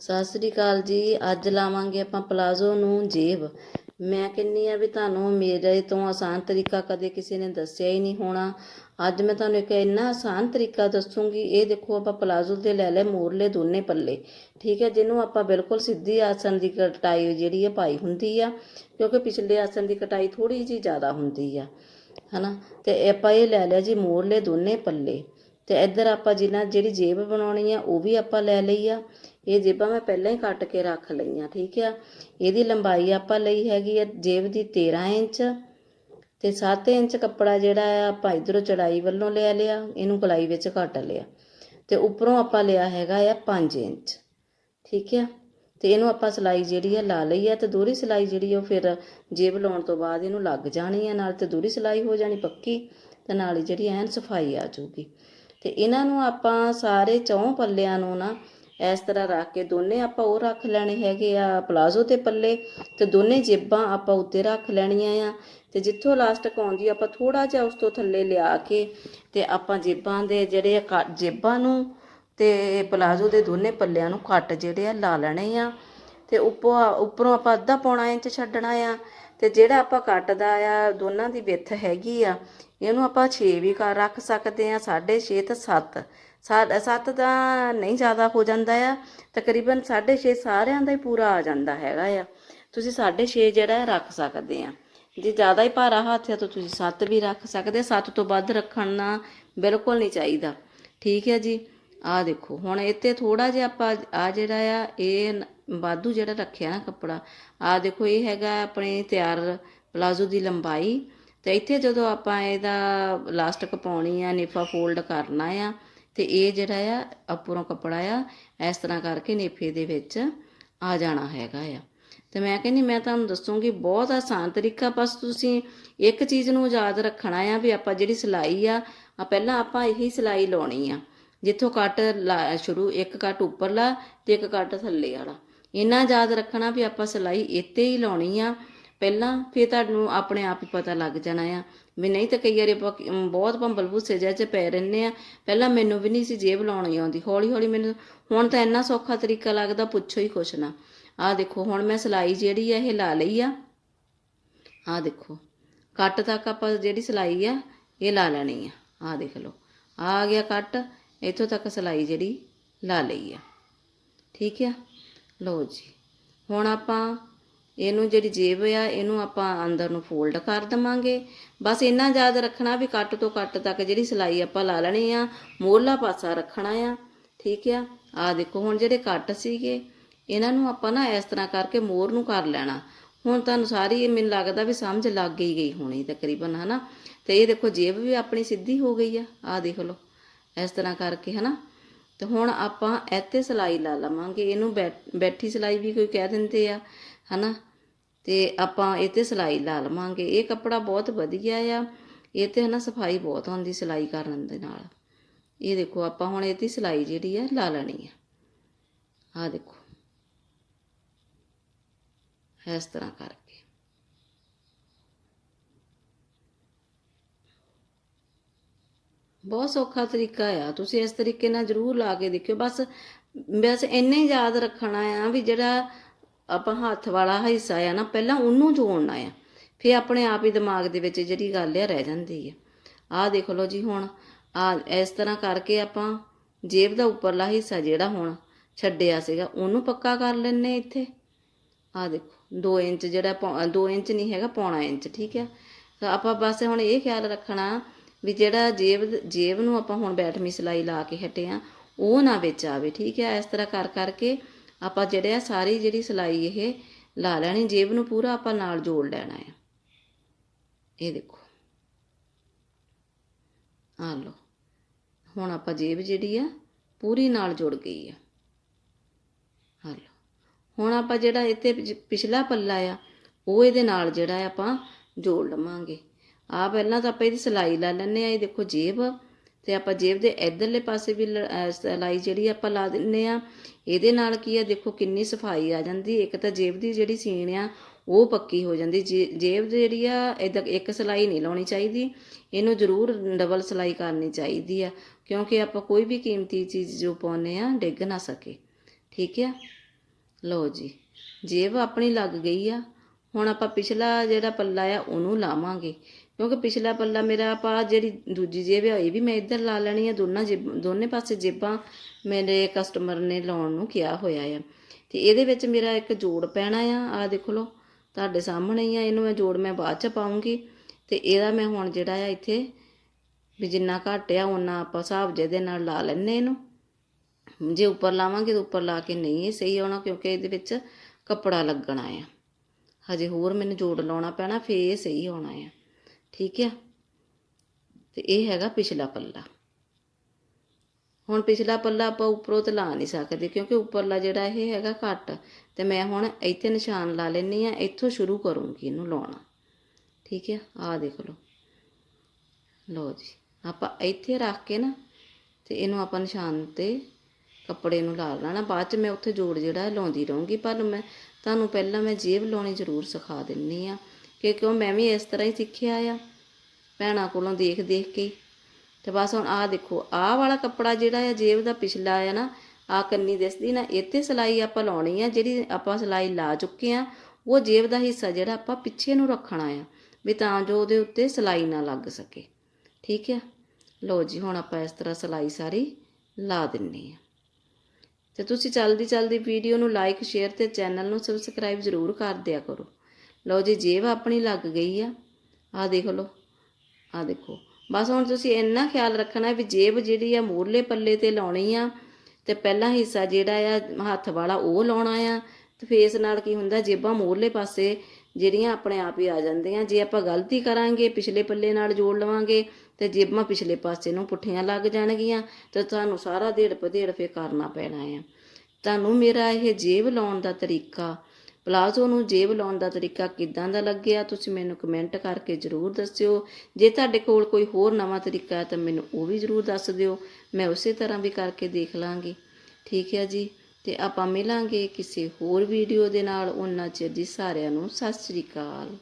ਸਤਿ ਸ੍ਰੀ ਅਕਾਲ ਜੀ, ਅੱਜ ਲਾਵਾਂਗੇ ਆਪਾਂ ਪਲਾਜ਼ੋ ਨੂੰ ਜੇਬ। ਮੈਂ ਕਹਿੰਨੀ ਆ ਵੀ ਤੁਹਾਨੂੰ ਮੇਰੇ ਤੋਂ ਆਸਾਨ ਤਰੀਕਾ ਕਦੇ ਕਿਸੇ ਨੇ ਦੱਸਿਆ ਹੀ ਨਹੀਂ ਹੋਣਾ। ਅੱਜ ਮੈਂ ਤੁਹਾਨੂੰ ਇੱਕ ਇੰਨਾ ਆਸਾਨ ਤਰੀਕਾ ਦੱਸੂਗੀ, ਇਹ ਦੇਖੋ ਆਪਾਂ ਪਲਾਜ਼ੋ ਦੇ ਲੈ ਲੈ ਮੋਰਲੇ ਦੋਨੇ ਪੱਲੇ। ਠੀਕ ਹੈ, ਜਿਹਨੂੰ ਆਪਾਂ ਬਿਲਕੁਲ ਸਿੱਧੀ ਆਸਨ ਦੀ ਕਟਾਈ ਜਿਹੜੀ ਹੈ ਪਾਈ ਹੁੰਦੀ ਆ, ਕਿਉਂਕਿ ਪਿਛਲੇ ਆਸਨ ਦੀ ਕਟਾਈ ਥੋੜੀ ਜਿਹੀ ਜ਼ਿਆਦਾ ਹੁੰਦੀ ਆ। ਹਨਾ, ਤੇ ਆਪਾਂ ਇਹ ਲੈ ਲਿਆ ਜੀ ਮੋਰਲੇ ਦੋਨੇ ਪੱਲੇ। ਅਤੇ ਇੱਧਰ ਆਪਾਂ ਜਿੰਨਾ ਜਿਹੜੀ ਜੇਬ ਬਣਾਉਣੀ ਆ, ਉਹ ਵੀ ਆਪਾਂ ਲੈ ਲਈ ਆ। ਇਹ ਜੇਬਾਂ ਮੈਂ ਪਹਿਲਾਂ ਹੀ ਕੱਟ ਕੇ ਰੱਖ ਲਈਆਂ, ਠੀਕ ਆ? ਇਹਦੀ ਲੰਬਾਈ ਆਪਾਂ ਲਈ ਹੈਗੀ ਆ ਜੇਬ ਦੀ 13 ਇੰਚ ਤੇ 7 ਇੰਚ ਕੱਪੜਾ ਜਿਹੜਾ ਆ, ਆਪਾਂ ਇਧਰੋਂ ਚੜਾਈ ਵੱਲੋਂ ਲੈ ਲਿਆ, ਇਹਨੂੰ ਗਲਾਈ ਵਿੱਚ ਕੱਟ ਲਿਆ। ਤੇ ਉੱਪਰੋਂ ਆਪਾਂ ਲਿਆ ਹੈਗਾ ਆ 5 ਇੰਚ, ਠੀਕ ਆ? ਤੇ ਇਹਨੂੰ ਆਪਾਂ ਸਿਲਾਈ ਜਿਹੜੀ ਆ ਲਾ ਲਈ ਆ ਤੇ ਦੂਰੀ ਸਿਲਾਈ ਜਿਹੜੀ ਉਹ ਫਿਰ ਜੇਬ ਲਾਉਣ ਤੋਂ ਬਾਅਦ ਇਹਨੂੰ ਲੱਗ ਜਾਣੀ ਆ, ਨਾਲ ਤੇ ਦੂਰੀ ਸਿਲਾਈ ਹੋ ਜਾਣੀ ਪੱਕੀ ਤੇ ਨਾਲ ਹੀ ਜਿਹੜੀ ਐਨ ਸਫ਼ਾਈ ਆ ਜਾਊਗੀ। ਤੇ ਇਹਨਾਂ ਨੂੰ ਆਪਾਂ ਸਾਰੇ ਚੌਂ ਪੱਲਿਆਂ ਨੂੰ ਨਾ ਇਸ ਤਰ੍ਹਾਂ ਰੱਖ ਕੇ ਦੋਨੇ ਆਪਾਂ ਉਹ ਰੱਖ ਲੈਣੇ ਹੈਗੇ ਆ ਪਲਾਜ਼ੋ ਤੇ ਪੱਲੇ ਤੇ ਦੋਨੇ ਜੇਬਾਂ ਆਪਾਂ ਉੱਤੇ ਰੱਖ ਲੈਣੀਆਂ ਆ ਤੇ ਜਿੱਥੋਂ ਲਾਸਟਿਕ ਆਉਂਦੀ ਆਪਾਂ ਥੋੜਾ ਜਿਹਾ ਉਸ ਤੋਂ ਥੱਲੇ ਲਿਆ ਕੇ ਤੇ ਆਪਾਂ ਜੇਬਾਂ ਦੇ ਜਿਹੜੇ ਆ ਜੇਬਾਂ ਨੂੰ ਤੇ ਪਲਾਜ਼ੋ ਦੇ ਦੋਨੇ ਪੱਲਿਆਂ ਨੂੰ ਕੱਟ ਜਿਹੜੇ ਆ ਲਾ ਲੈਣੇ ਆ ਤੇ ਉੱਪਰ ਉੱਪਰੋਂ ਆਪਾਂ ਅੱਧਾ ਪੌਣਾ ਇੰਚ ਛੱਡਣਾ ਆ ਤੇ ਜਿਹੜਾ ਆਪਾਂ ਕੱਟਦਾ ਆ, ਦੋਨਾਂ ਦੀ ਵਿੱਥ ਹੈਗੀ ਆ, ਇਹਨੂੰ ਆਪਾਂ 6 ਵੀ ਕਰ ਰੱਖ ਸਕਦੇ ਆ 6.5 ਤੇ 7 7 ਦਾ ਨਹੀਂ ਜ਼ਿਆਦਾ ਹੋ ਜਾਂਦਾ ਆ, ਤਕਰੀਬਨ 6.5 ਸਾਰਿਆਂ ਦਾ ਹੀ ਪੂਰਾ ਆ ਜਾਂਦਾ ਹੈਗਾ ਆ। ਤੁਸੀਂ 6.5 ਜਿਹੜਾ ਰੱਖ ਸਕਦੇ ਆ। ਜੇ ਜ਼ਿਆਦਾ ਹੀ ਭਾਰਾ ਹੱਥ ਹੈ ਤਾਂ ਤੁਸੀਂ 7 ਵੀ ਰੱਖ ਸਕਦੇ 7 ਤੋਂ ਵੱਧ ਰੱਖਣਾ ਬਿਲਕੁਲ ਨਹੀਂ ਚਾਹੀਦਾ। ਠੀਕ ਹੈ ਜੀ? ਆ ਦੇਖੋ, ਹੁਣ ਇੱਥੇ ਥੋੜਾ ਜਿਹਾ ਆਪਾਂ ਆ ਜਿਹੜਾ ਆ, ਇਹ ਵਾਧੂ ਜਿਹੜਾ ਰੱਖਿਆ ਨਾ ਕੱਪੜਾ ਆ ਦੇਖੋ, ਇਹ ਹੈਗਾ ਆਪਣੇ ਤਿਆਰ ਪਲਾਜ਼ੋ ਦੀ ਲੰਬਾਈ ਤੇ ਇੱਥੇ ਜਦੋਂ ਆਪਾਂ ਇਹਦਾ ਲਾਸਟਿਕ ਪਾਉਣੀ ਆ, ਨੇਫਾ ਫੋਲਡ ਕਰਨਾ ਆ ਤੇ ਇਹ ਜਿਹੜਾ ਆ, ਉੱਪਰੋਂ ਕੱਪੜਾ ਆ, ਇਸ ਤਰ੍ਹਾਂ ਕਰਕੇ ਨੇਫੇ ਦੇ ਵਿੱਚ ਆ ਜਾਣਾ ਹੈਗਾ ਆ। ਤੇ ਮੈਂ ਕਹਿੰਦੀ, ਮੈਂ ਤੁਹਾਨੂੰ ਦੱਸੂਗੀ, ਬਹੁਤ ਆਸਾਨ ਤਰੀਕਾ, ਬਸ ਤੁਸੀਂ ਇੱਕ ਚੀਜ਼ ਨੂੰ ਯਾਦ ਰੱਖਣਾ ਆ ਵੀ ਆਪਾਂ ਜਿਹੜੀ ਸਿਲਾਈ ਆ ਪਹਿਲਾਂ ਆਪਾਂ ਇਹੀ ਸਿਲਾਈ ਲਾਉਣੀ ਆ। ਜਿੱਥੋਂ ਕੱਟ ਲਾ- ਸ਼ੁਰੂ, ਇੱਕ ਕੱਟ ਉੱਪਰਲਾ ਤੇ ਇੱਕ ਕੱਟ ਥੱਲੇ ਵਾਲਾ। ਇੰਨਾ ਯਾਦ ਰੱਖਣਾ ਵੀ ਆਪਾਂ ਸਿਲਾਈ ਇੱਥੇ ਹੀ ਲਾਉਣੀ ਆ। ਪਹਿਲਾਂ ਫਿਰ ਤੁਹਾਨੂੰ ਆਪਣੇ ਆਪ ਹੀ ਪਤਾ ਲੱਗ ਜਾਣਾ ਆ। ਵੀ ਨਹੀਂ ਤਾਂ ਕਈ ਵਾਰੀ ਬਹੁਤ ਭੰਬਲ ਭੁੱਸੇ ਜਿਹੇ 'ਚ ਪੈ ਰਹਿੰਦੇ ਆ। ਪਹਿਲਾਂ ਮੈਨੂੰ ਵੀ ਨਹੀਂ ਸੀ ਜੇਬ ਲਾਉਣੀ ਆਉਂਦੀ। ਹੌਲੀ ਹੌਲੀ ਮੈਨੂੰ, ਹੁਣ ਤਾਂ ਇੰਨਾ ਸੌਖਾ ਤਰੀਕਾ ਲੱਗਦਾ, ਪੁੱਛੋ ਹੀ ਕੁਛ ਨਾ। ਆਹ ਦੇਖੋ, ਹੁਣ ਮੈਂ ਸਿਲਾਈ ਜਿਹੜੀ ਆ, ਇਹ ਲਾ ਲਈ ਆ। ਆਹ ਦੇਖੋ, ਕੱਟ ਤੱਕ ਆਪਾਂ ਜਿਹੜੀ ਸਿਲਾਈ ਆ, ਇਹ ਲਾ ਲੈਣੀ ਆ। ਆਹ ਦੇਖ ਲਓ। ਆ ਗਿਆ ਕੱਟ। ਇੱਥੋਂ ਤੱਕ ਸਿਲਾਈ ਜਿਹੜੀ ਲਾ ਲਈ ਆ। ਠੀਕ ਆ? ਲਓ ਜੀ। ਹੁਣ ਆਪਾਂ ਇਹਨੂੰ ਜਿਹੜੀ ਜੇਬ ਆ, ਇਹਨੂੰ ਆਪਾਂ ਅੰਦਰ ਨੂੰ ਫੋਲਡ ਕਰ ਦਵਾਂਗੇ। ਬਸ ਇੰਨਾ ਯਾਦ ਰੱਖਣਾ ਵੀ ਕੱਟ ਤੋਂ ਕੱਟ ਤੱਕ ਜਿਹੜੀ ਸਿਲਾਈ ਆਪਾਂ ਲਾ ਲੈਣੀ ਆ, ਮੋਹਲਾ ਪਾਸਾ ਰੱਖਣਾ ਆ। ਠੀਕ ਆ? ਆ ਦੇਖੋ, ਹੁਣ ਜਿਹੜੇ ਕੱਟ ਸੀਗੇ, ਇਹਨਾਂ ਨੂੰ ਆਪਾਂ ਨਾ ਇਸ ਤਰ੍ਹਾਂ ਕਰਕੇ ਮੋਰ ਨੂੰ ਕਰ ਲੈਣਾ। ਹੁਣ ਤੁਹਾਨੂੰ ਸਾਰੀ ਇਹ ਮੈਨੂੰ ਲੱਗਦਾ ਵੀ ਸਮਝ ਲੱਗ ਗਈ ਗਈ ਹੋਣੀ ਤਕਰੀਬਨ, ਹਨਾ? ਤੇ ਇਹ ਦੇਖੋ, ਜੇਬ ਵੀ ਆਪਣੀ ਸਿੱਧੀ ਹੋ ਗਈ ਆ। ਆ ਦੇਖ ਲਓ। ਇਸ ਤਰ੍ਹਾਂ ਕਰਕੇ, ਹਨਾ? ਤੇ ਹੁਣ ਆਪਾਂ ਇੱਥੇ ਸਿਲਾਈ ਲਾ ਲਵਾਂਗੇ। ਇਹਨੂੰ ਬੈ- ਬੈਠੀ ਸਿਲਾਈ ਵੀ ਕੋਈ ਕਹਿ ਦਿੰਦੇ ਆ, ਹਨਾ? ਤੇ ਆਪਾਂ ਇੱਥੇ ਸਿਲਾਈ ਲਾ ਲਵਾਂਗੇ। ਇਹ ਕੱਪੜਾ ਬਹੁਤ ਵਧੀਆ ਆ। ਇਹ ਤੇ, ਹਨਾ, ਸਫ਼ਾਈ ਬਹੁਤ ਹੁੰਦੀ ਸਿਲਾਈ ਕਰਨ ਦੇ ਨਾਲ। ਇਹ ਦੇਖੋ, ਆਪਾਂ ਹੁਣ ਇਹਦੀ ਸਿਲਾਈ ਜਿਹੜੀ ਆ, ਲਾ ਲੈਣੀ ਆ। ਆ ਦੇਖੋ। ਇਸ ਤਰ੍ਹਾਂ ਕਰਕੇ। ਬਹੁਤ ਸੌਖਾ ਤਰੀਕਾ ਆ। ਤੁਸੀਂ ਇਸ ਤਰੀਕੇ ਨਾਲ ਜ਼ਰੂਰ ਲਾ ਕੇ ਦੇਖਿਓ। ਬਸ ਬਸ ਇੰਨੇ ਹੀ ਯਾਦ ਰੱਖਣਾ ਆ ਵੀ ਜਿਹੜਾ ਆਪਾਂ ਹੱਥ ਵਾਲਾ ਹਿੱਸਾ ਆ ਨਾ, ਪਹਿਲਾਂ ਉਹਨੂੰ ਜੋੜਨਾ ਆ। ਫਿਰ ਆਪਣੇ ਆਪ ਹੀ ਦਿਮਾਗ ਦੇ ਵਿੱਚ ਜਿਹੜੀ ਗੱਲ ਆ, ਰਹਿ ਜਾਂਦੀ ਆ। ਆਹ ਦੇਖ ਲਓ ਜੀ ਹੁਣ ਆ ਇਸ ਤਰ੍ਹਾਂ ਕਰਕੇ ਆਪਾਂ ਜੇਬ ਦਾ ਉੱਪਰਲਾ ਹਿੱਸਾ ਜਿਹੜਾ ਹੁਣ ਛੱਡਿਆ ਸੀਗਾ, ਉਹਨੂੰ ਪੱਕਾ ਕਰ ਲੈਣੇ ਇੱਥੇ। ਆ ਦੇਖੋ 2 ਇੰਚ ਜਿਹੜਾ 2 ਇੰਚ ਨਹੀਂ ਹੈਗਾ, ਪੌਣਾ ਇੰਚ, ਠੀਕ ਹੈ ਆਪਾਂ ਬਸ ਹੁਣ ਇਹ ਖਿਆਲ ਰੱਖਣਾ ਵੀ ਜਿਹੜਾ ਜੇਬ ਜੇਬ ਨੂੰ ਆਪਾਂ ਹੁਣ ਬੈਠਵੀਂ ਸਿਲਾਈ ਲਾ ਕੇ ਹਟੇ ਆ, ਉਹ ਨਾ ਵਿੱਚ ਆਵੇ, ਠੀਕ ਹੈ? ਇਸ ਤਰ੍ਹਾਂ ਕਰ, ਕਰਕੇ ਆਪਾਂ ਜਿਹੜੇ ਆ ਸਾਰੀ ਜਿਹੜੀ ਸਿਲਾਈ ਇਹ ਲਾ ਲੈਣੀ, ਜੇਬ ਨੂੰ ਪੂਰਾ ਆਪਾਂ ਨਾਲ ਜੋੜ ਲੈਣਾ ਹੈ ਇਹ ਦੇਖੋ। ਆ ਲਓ। ਹੁਣ ਆਪਾਂ ਜੇਬ ਜਿਹੜੀ ਆ, ਪੂਰੀ ਨਾਲ ਜੁੜ ਗਈ ਆ। ਆ ਲਓ। ਹੁਣ ਆਪਾਂ ਜਿਹੜਾ ਇੱਥੇ ਪਿਛ- ਪਿਛਲਾ ਪੱਲਾ ਆ, ਉਹ ਇਹਦੇ ਨਾਲ ਜਿਹੜਾ ਆਪਾਂ ਜੋੜ ਲਵਾਂਗੇ। ਆ ਪਹਿਲਾਂ ਤਾਂ ਆਪਾਂ ਇਹਦੀ ਸਿਲਾਈ ਲਾ ਲੈਂਦੇ ਆ ਇਹ ਦੇਖੋ ਜੇਬ। ਤੇ ਆਪਾਂ ਜੇਬ ਦੇ ਇਧਰਲੇ ਪਾਸੇ ਵੀ ਲ- ਜਿਹੜੀ ਆਪਾਂ ਲਾ ਦਿੰਨੇ ਆ ਇਹਦੇ ਨਾਲ ਕੀ ਆ, ਦੇਖੋ ਕਿੰਨੀ ਸਫ਼ਾਈ ਆ ਜਾਂਦੀ, ਇੱਕ ਤਾਂ ਜੇਬ ਦੀ ਜਿਹੜੀ ਸੀਣ ਆ, ਉਹ ਪੱਕੀ ਹੋ ਜਾਂਦੀ। ਜੇ- ਜੇਬ ਜਿਹੜੀ ਆ ਇਦਾਂ ਇੱਕ ਸਿਲਾਈ ਨਹੀਂ ਲਾਉਣੀ ਚਾਹੀਦੀ, ਇਹਨੂੰ ਜ਼ਰੂਰ ਡਬਲ ਸਿਲਾਈ ਕਰਨੀ ਚਾਹੀਦੀ ਆ, ਕਿਉਂਕਿ ਆਪਾਂ ਕੋਈ ਵੀ ਕੀਮਤੀ ਚੀਜ਼ ਜੋ ਪਾਉਂਦੇ ਆ ਡਿੱਗ ਨਾ ਸਕੇ। ਠੀਕ ਆ? ਲਓ ਜੀ, ਜੇਬ ਆਪਣੀ ਲੱਗ ਗਈ ਆ। ਹੁਣ ਆਪਾਂ ਪਿਛਲਾ ਜਿਹੜਾ ਪੱਲਾ ਆ, ਉਹਨੂੰ ਲਾਵਾਂਗੇ। ਕਿਉਂਕਿ ਪਿਛਲਾ ਪੱਲਾ ਮੇਰਾ ਆਪਾਂ ਜਿਹੜੀ ਦੂਜੀ ਜੇਬ ਆ, ਇਹ ਵੀ ਮੈਂ ਇੱਧਰ ਲਾ ਲੈਣੀ ਆ। ਦੋਨਾਂ ਜੇਬ, ਦੋਨੇ ਪਾਸੇ ਜੇਬਾਂ ਮੇਰੇ ਕਸਟਮਰ ਨੇ ਲਾਉਣ ਨੂੰ ਕਿਹਾ ਹੋਇਆ ਆ। ਤੇ ਇਹਦੇ ਵਿੱਚ ਮੇਰਾ ਇੱਕ ਜੋੜ ਪੈਣਾ ਆ। ਆ ਦੇਖ ਲਓ, ਤੁਹਾਡੇ ਸਾਹਮਣੇ ਹੀ ਆ, ਇਹਨੂੰ ਮੈਂ ਜੋੜ ਮੈਂ ਬਾਅਦ ਚ ਪਾਉਂਗੀ। ਤੇ ਇਹਦਾ ਮੈਂ ਹੁਣ ਜਿਹੜਾ ਆ, ਇੱਥੇ ਵੀ ਜਿੰਨਾ ਘੱਟ ਆ ਉਹਨਾਂ ਆਪਾਂ ਹਿਸਾਬ ਜਿਹਦੇ ਨਾਲ ਲਾ ਲੈਣੇ ਇਹਨੂੰ। ਜੇ ਉੱਪਰ ਲਾਵਾਂਗੇ, ਤਾਂ ਉੱਪਰ ਲਾ ਕੇ ਨਹੀਂ ਇਹ ਸਹੀ ਆਉਣਾ, ਕਿਉਂਕਿ ਇਹਦੇ ਵਿੱਚ ਕੱਪੜਾ ਲੱਗਣਾ ਆ। ਹਜੇ ਹੋਰ ਮੈਨੂੰ ਜੋੜ ਲਾਉਣਾ ਪੈਣਾ, ਫੇਰ ਇਹ ਸਹੀ ਆਉਣਾ ਆ। ਠੀਕ ਆ? ਤੇ ਇਹ ਹੈਗਾ ਪਿਛਲਾ ਪੱਲਾ। ਹੁਣ ਪਿਛਲਾ ਪੱਲਾ ਆਪਾਂ ਉੱਪਰੋਂ ਤੇ ਲਾ ਨਹੀਂ ਸਕਦੇ, ਕਿਉਂਕਿ ਉੱਪਰਲਾ ਜਿਹੜਾ ਇਹ ਹੈਗਾ ਘੱਟ। ਤੇ ਮੈਂ ਹੁਣ ਇੱਥੇ ਨਿਸ਼ਾਨ ਲਾ ਲੈਣੀ ਆ, ਇੱਥੋਂ ਸ਼ੁਰੂ ਕਰੂੰਗੀ ਇਹਨੂੰ ਲਾਉਣਾ। ਠੀਕ ਹੈ ਆਹ ਦੇਖ ਲਓ। ਲਓ ਜੀ, ਆਪਾਂ ਇੱਥੇ ਰੱਖ ਕੇ ਨਾ, ਤੇ ਇਹਨੂੰ ਆਪਾਂ ਨਿਸ਼ਾਨ ਤੇ ਕੱਪੜੇ ਨੂੰ ਲਾ ਲੈਣਾ ਬਾਅਦ ਚ ਮੈਂ ਉੱਥੇ ਜੋੜ ਜਿਹੜਾ ਲਾਉਂਦੀ ਰਹੂੰਗੀ, ਪਰ ਮੈਂ ਤੁਹਾਨੂੰ ਪਹਿਲਾਂ ਮੈਂ ਜੇਬ ਲਾਉਣੀ ਜ਼ਰੂਰ ਸਿਖਾ ਦਿੰਨੀ ਆ ਕਿ ਕਿਉਂ ਮੈਂ ਵੀ ਇਸ ਤਰ੍ਹਾਂ ਹੀ ਸਿੱਖਿਆ ਆ, ਭੈਣਾਂ ਕੋਲੋਂ ਦੇਖ ਦੇਖ ਕੇ। ਹੀ। ਤੇ ਬਸ ਹੁਣ ਆਹ ਦੇਖੋ, ਆਹ ਵਾਲਾ ਕੱਪੜਾ ਜਿਹੜਾ ਆ ਜੇਬ ਦਾ ਪਿਛਲਾ ਆ ਨਾ ਆ ਕੰਨੀ ਦਿਸਦੀ ਨਾ, ਇੱਥੇ ਸਲਾਈ ਆਪਾਂ ਲਾਉਣੀ ਆ, ਜਿਹੜੀ ਆਪਾਂ ਸਲਾਈ ਲਾ ਚੁੱਕੇ ਆ, ਉਹ ਜੇਬ ਦਾ ਹਿੱਸਾ ਜਿਹੜਾ ਆਪਾਂ ਪਿੱਛੇ ਨੂੰ ਰੱਖਣਾ ਆ, ਵੀ ਤਾਂ ਜੋ ਉਹਦੇ ਉੱਤੇ ਸਲਾਈ ਨਾ ਲੱਗ ਸਕੇ। ਠੀਕ ਹੈ ਲਓ ਜੀ, ਹੁਣ ਆਪਾਂ ਇਸ ਤਰ੍ਹਾਂ ਸਲਾਈ ਸਾਰੀ ਲਾ ਦਿੰਨੀ ਆ। ਤੇ ਤੁਸੀਂ ਚਲਦੀ ਚਲਦੀ ਵੀਡੀਓ ਨੂੰ ਲਾਈਕ ਸ਼ੇਅਰ ਤੇ ਚੈਨਲ ਨੂੰ ਸਬਸਕ੍ਰਾਈਬ ਜ਼ਰੂਰ ਕਰ ਦਿਆ ਕਰੋ। ਲਓ ਜੀ, ਜੇਬ ਆਪਣੀ ਲੱਗ ਗਈ ਆ। ਆ ਦੇਖ ਲਓ ਆ ਦੇਖੋ। ਬਸ ਹੁਣ ਤੁਸੀਂ ਇੰਨਾ ਖਿਆਲ ਰੱਖਣਾ ਵੀ ਜੇਬ ਜਿਹੜੀ ਆ ਮੂਰਲੇ ਪੱਲੇ ਤੇ ਲਾਉਣੀ ਆ, ਤੇ ਪਹਿਲਾ ਹਿੱਸਾ ਜਿਹੜਾ ਆ ਹੱਥ ਵਾਲਾ ਉਹ ਲਾਉਣਾ ਆ, ਤੇ ਫੇਸ ਨਾਲ ਕੀ ਹੁੰਦਾ, ਜੇਬਾਂ ਮੂਰਲੇ ਪਾਸੇ ਜਿਹੜੀਆਂ ਆਪਣੇ ਆਪ ਹੀ ਆ ਜਾਂਦੀਆਂ। ਜੇ ਆਪਾਂ ਗਲਤੀ ਕਰਾਂਗੇ, ਪਿਛਲੇ ਪੱਲੇ ਨਾਲ ਜੋੜ ਲਵਾਂਗੇ, ਤੇ ਜੇਬਾਂ ਪਿਛਲੇ ਪਾਸੇ ਨੂੰ ਪੁੱਠੀਆਂ ਲੱਗ ਜਾਣਗੀਆਂ, ਤੇ ਤੁਹਾਨੂੰ ਸਾਰਾ ਢੇੜ ਪਧੇੜ ਫੇ ਕਰਨਾ ਪੈਣਾ ਆ। ਤੁਹਾਨੂੰ ਮੇਰਾ ਇਹ ਜੇਬ ਲਾਉਣ ਦਾ ਤਰੀਕਾ, ਪਲਾਜ਼ੋ ਨੂੰ ਜੇਬ ਲਾਉਣ ਦਾ ਤਰੀਕਾ ਕਿੱਦਾਂ ਦਾ ਲੱਗਿਆ, ਤੁਸੀਂ ਮੈਨੂੰ ਕਮੈਂਟ ਕਰਕੇ ਜ਼ਰੂਰ ਦੱਸਿਓ। ਜੇ ਤੁਹਾਡੇ ਕੋਲ ਕੋਈ ਹੋਰ ਨਵਾਂ ਤਰੀਕਾ ਹੈ ਤਾਂ ਮੈਨੂੰ ਉਹ ਵੀ ਜ਼ਰੂਰ ਦੱਸ ਦਿਓ। ਮੈਂ ਉਸੇ ਤਰ੍ਹਾਂ ਵੀ ਕਰਕੇ ਦੇਖ ਲਾਂਗੀ। ਠੀਕ ਹੈ ਜੀ। ਤੇ ਆਪਾਂ ਮਿਲਾਂਗੇ ਕਿਸੇ ਹੋਰ ਵੀਡੀਓ ਦੇ ਨਾਲ। ਉਹਨਾਂ ਚਿਰ ਜੀ ਸਾਰਿਆਂ ਨੂੰ ਸਤਿ ਸ੍ਰੀ ਅਕਾਲ।